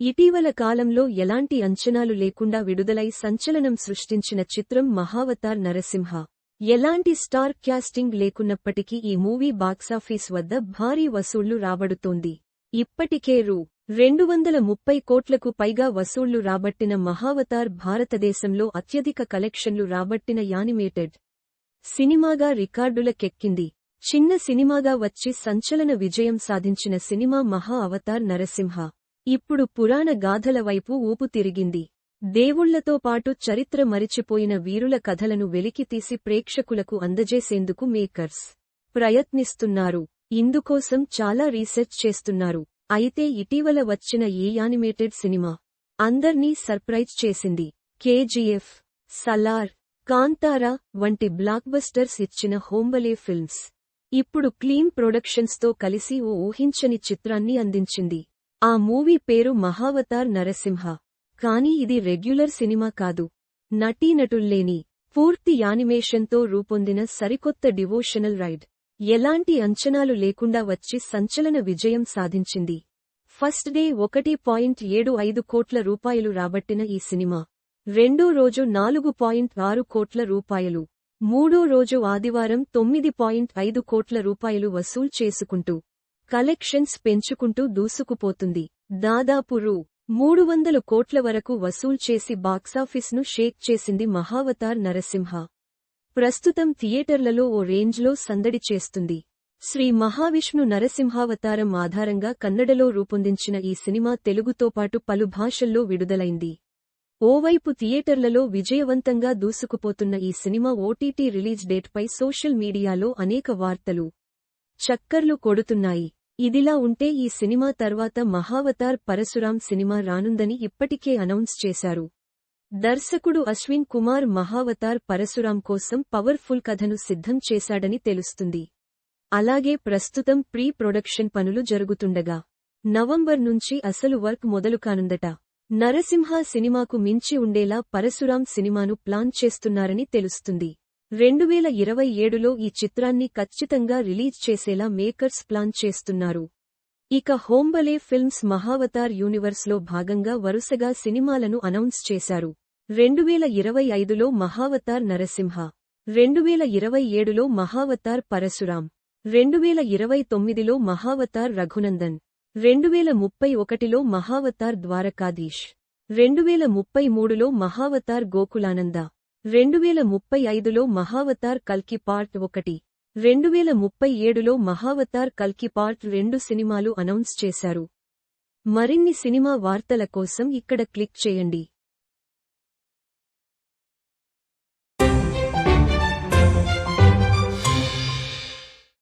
ఇటీవల కాలంలో ఎలాంటి అంచనాలు లేకుండా విడుదలై సంచలనం సృష్టించిన చిత్రం మహావతార్ నరసింహ. ఎలాంటి స్టార్ క్యాస్టింగ్ లేకున్నప్పటికీ ఈ మూవీ బాక్సాఫీస్ వద్ద భారీ వసూళ్ళు రాబడుతోంది. ఇప్పటికే రూ. రెండు వందల ముప్పై కోట్లకు పైగా వసూళ్ళు రాబట్టిన మహావతార్ భారతదేశంలో అత్యధిక కలెక్షన్లు రాబట్టిన యానిమేటెడ్ సినిమాగా రికార్డులకెక్కింది చిన్న సినిమాగా వచ్చి సంచలన విజయం సాధించిన సినిమా మహా అవతార్ నరసింహ. ఇప్పుడు పురాణ గాథల వైపు ఊపు తిరిగింది. దేవుళ్ళతో పాటు చరిత్ర మరిచిపోయిన వీరుల కథలను వెలికితీసి ప్రేక్షకులకు అందజేసేందుకు మేకర్స్ ప్రయత్నిస్తున్నారు. ఇందుకోసం చాలా రీసెర్చ్ చేస్తున్నారు. అయితే ఇటీవల వచ్చిన ఈ యానిమేటెడ్ సినిమా అందర్నీ సర్ప్రైజ్ చేసింది. కేజీఎఫ్ సలార్ కాంతారా వంటి బ్లాక్బస్టర్స్ ఇచ్చిన హోంబలే ఫిల్మ్స్. ఇప్పుడు క్లీన్ ప్రొడక్షన్స్తో కలిసి ఓ ఊహించని చిత్రాన్ని అందించింది. ఆ మూవీ పేరు మహావతార్ నరసింహ. కానీ ఇది రెగ్యులర్ సినిమా కాదు. నటీనటుల్లేని పూర్తి యానిమేషన్తో రూపొందిన సరికొత్త డివోషనల్ రైడ్. ఎలాంటి అంచనాలు లేకుండా వచ్చి సంచలన విజయం సాధించింది. ఫస్ట్ డే ఒకటి పాయింట్ ఏడు ఐదు కోట్ల రూపాయలు రాబట్టిన ఈ సినిమా. రెండో రోజు నాలుగు పాయింట్ ఆరు కోట్ల రూపాయలు. మూడో రోజు ఆదివారం తొమ్మిది పాయింట్ ఐదు కోట్ల రూపాయలు వసూలు చేసుకుంటూ కలెక్షన్స్ పెంచుకుంటూ దూసుకుపోతుంది. దాదాపు రూ. మూడు వందల కోట్ల వరకు వసూల్ చేసి బాక్సాఫీస్ను షేక్ చేసింది మహావతార్ నరసింహ. ప్రస్తుతం థియేటర్లలో ఓ రేంజ్లో సందడి చేస్తుంది. శ్రీ మహావిష్ణు నరసింహావతారం ఆధారంగా కన్నడలో రూపొందించిన ఈ సినిమా తెలుగుతో పాటు పలు భాషల్లో విడుదలైంది. ఓవైపు థియేటర్లలో విజయవంతంగా దూసుకుపోతున్న ఈ సినిమా ఓటీటీ రిలీజ్ డేట్పై సోషల్ మీడియాలో అనేక వార్తలు చక్కర్లు కొడుతున్నాయి. ఇదిలా ఉంటే ఈ సినిమా తర్వాత మహావతార్ పరశురాం సినిమా రానుందని ఇప్పటికే అనౌన్స్ చేశారు. దర్శకుడు అశ్విన్ కుమార్ మహావతార్ పరశురాం కోసం పవర్ఫుల్ కథను సిద్ధం చేశాడని తెలుస్తుంది. అలాగే ప్రస్తుతం ప్రీ ప్రొడక్షన్ పనులు జరుగుతుండగా. నవంబర్ నుంచి అసలు వర్క్ మొదలుకానుందట నరసింహ సినిమాకు మించి ఉండేలా పరశురాం సినిమాను ప్లాన్ చేస్తున్నారని తెలుస్తుంది. రెండువేల ఇరవై ఏడులో ఈ చిత్రాన్ని ఖచ్చితంగా రిలీజ్ చేసేలా మేకర్స్ ప్లాన్ చేస్తున్నారు. ఇక హోంబలే ఫిల్మ్స్ మహావతార్ యూనివర్స్లో భాగంగా వరుసగా సినిమాలను అనౌన్స్ చేశారు. రెండువేల ఇరవై ఐదులో మహావతార్ నరసింహ. రెండువేల ఇరవై ఏడులో మహావతార్ పరశురాం. రెండువేల ఇరవై తొమ్మిదిలో మహావతార్ రఘునందన్. రెండువేల ముప్పై ఒకటిలో మహావతార్ ద్వారకాధీష్. రెండువేల ముప్పై మూడులో మహావతార్ గోకులానంద. రెండువేల ముప్పై ఐదులో మహావతార్ కల్కి పార్ట్ ఒకటి. రెండువేల ముప్పై ఏడులో మహావతార్ కల్కి పార్ట్ రెండు సినిమాలు అనౌన్స్ చేశారు. మరిన్ని సినిమా వార్తల కోసం ఇక్కడ క్లిక్ చేయండి.